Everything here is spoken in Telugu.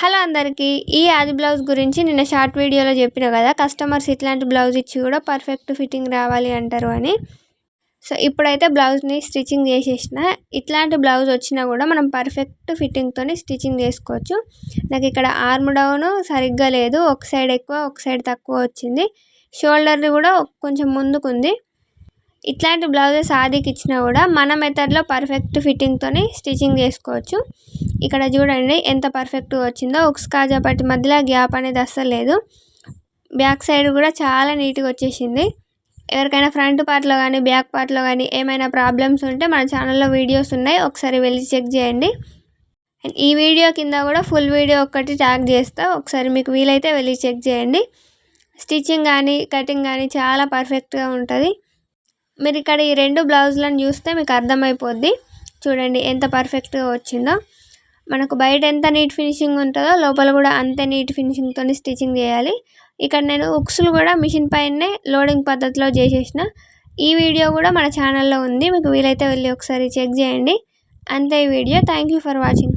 హలో అందరికీ ఈ ఆది బ్లౌజ్ గురించి నిన్న షార్ట్ వీడియోలో చెప్పిన కదా కస్టమర్స్ ఇట్లాంటి బ్లౌజ్ ఇచ్చి కూడా పర్ఫెక్ట్ ఫిట్టింగ్ రావాలి అంటారు అని. సో ఇప్పుడైతే బ్లౌజ్ని స్టిచ్చింగ్ చేసేసిన. ఇట్లాంటి బ్లౌజ్ వచ్చినా కూడా మనం పర్ఫెక్ట్ ఫిట్టింగ్తోనే స్టిచ్చింగ్ చేసుకోవచ్చు. నాకు ఇక్కడ ఆర్మ్ డౌన్ సరిగ్గా లేదు ఒక సైడ్ ఎక్కువ ఒక సైడ్ తక్కువ వచ్చింది. షోల్డర్ని కూడా కొంచెం ముందుకుంది. ఇట్లాంటి బ్లౌజెస్ ఆదికి ఇచ్చినా కూడా మన మెథడ్లో పర్ఫెక్ట్ ఫిట్టింగ్తోనే స్టిచ్చింగ్ చేసుకోవచ్చు. ఇక్కడ చూడండి ఎంత పర్ఫెక్ట్గా వచ్చిందో. ఒక స్కాజా పట్టి మధ్యలో గ్యాప్ అనేది అస్సలు లేదు. బ్యాక్ సైడ్ కూడా చాలా నీట్గా వచ్చేసింది. ఎవరికైనా ఫ్రంట్ పార్ట్లో కానీ బ్యాక్ పార్ట్లో కానీ ఏమైనా ప్రాబ్లమ్స్ ఉంటే మన ఛానల్లో వీడియోస్ ఉన్నాయి. ఒకసారి వెళ్ళి చెక్ చేయండి. ఈ వీడియో కింద కూడా ఫుల్ వీడియో ఒక్కటి ట్యాగ్ చేస్తా. ఒకసారి మీకు వీలైతే వెళ్ళి చెక్ చేయండి. స్టిచ్చింగ్ కానీ కటింగ్ కానీ చాలా పర్ఫెక్ట్గా ఉంటుంది. మీరు ఇక్కడ ఈ రెండు బ్లౌజులను చూస్తే మీకు అర్థమైపోద్ది. చూడండి ఎంత పర్ఫెక్ట్గా వచ్చిందో. మనకు బయట ఎంత నీట్ ఫినిషింగ్ ఉంటుందో లోపల కూడా అంతే నీట్ ఫినిషింగ్తో స్టిచ్చింగ్ చేయాలి. ఇక్కడ నేను ఉక్స్లు కూడా మిషన్ పైనే లోడింగ్ పద్ధతిలో చేసేసిన. ఈ వీడియో కూడా మన ఛానల్లో ఉంది. మీకు వీలైతే వెళ్ళి ఒకసారి చెక్ చేయండి. అంతే ఈ వీడియో. Thank for watching.